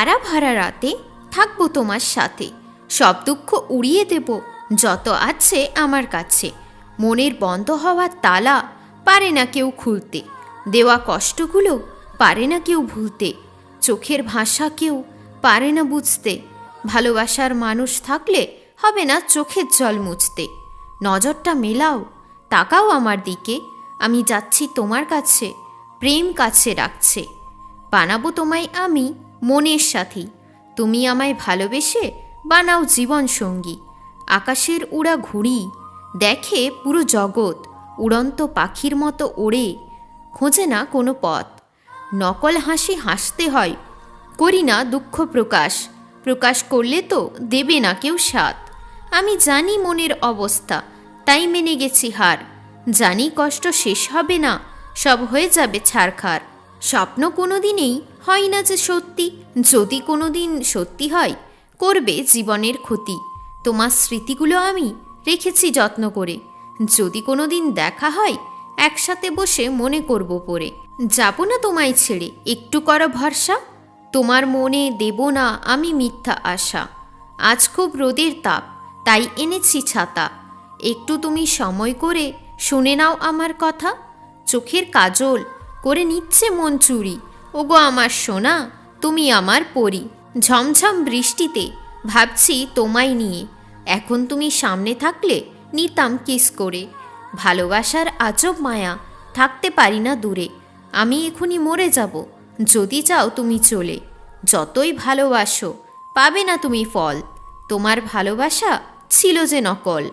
তারা ভাড়া রাতে থাকব তোমার সাথে। সব দুঃখ উড়িয়ে দেব যত আছে আমার কাছে। মনের বন্ধ হওয়ার তালা পারে না কেউ খুলতে। দেওয়া কষ্টগুলো পারে না কেউ ভুলতে। চোখের ভাষা কেউ পারে না বুঝতে। ভালোবাসার মানুষ থাকলে হবে না চোখের জল মুছতে। নজরটা মেলাও, তাকাও আমার দিকে। আমি যাচ্ছি তোমার কাছে, প্রেম কাছে রাখছে। বানাবো তোমায় আমি মনের সাথী। তুমি আমায় ভালোবেসে বানাও জীবন সঙ্গী আকাশের উড়া ঘুড়ি, দেখে পুরো জগৎ উড়ন্ত পাখির মতো ওড়ে, খোঁজে না কোনো পথ। নকল হাসি হাসতে হয়, করি না দুঃখ প্রকাশ। প্রকাশ করলে তো দেবে না কেউ সাথ। আমি জানি মনের অবস্থা, তাই মেনে গেছি হার। জানি কষ্ট শেষ হবে না, সব হয়ে যাবে ছাড়খার। স্বপ্ন কোনো দিনেই হয় না যে সত্যি। যদি কোনো দিন সত্যি হয়, করবে জীবনের ক্ষতি। তোমার স্মৃতিগুলো আমি রেখেছি যত্ন করে। যদি কোনো দিন দেখা হয়, একসাথে বসে মনে করব পরে যাব না তোমায় ছেড়ে, একটু করো ভরসা। তোমার মনে দেব না আমি মিথ্যা আশা। আজ খুব রোদের তাপ, তাই এনেছি ছাতা। একটু তুমি সময় করে শুনে নাও আমার কথা। চোখের কাজল করে নিচ্ছে মন চুরি। ওগো আমার সোনা, তুমি আমার পরি। ঝমঝম বৃষ্টিতে ভাবছি তোমায় নিয়ে। এখন তুমি সামনে থাকলে নিতাম কিস করে। ভালোবাসার আজব মায়া, থাকতে পারি না দূরে। আমি এখনই মরে যাব, যদি চাও তুমি চলে। যতই ভালোবাসো, পাবে না তুমি ফল। তোমার ভালোবাসা ছিল যে নকল।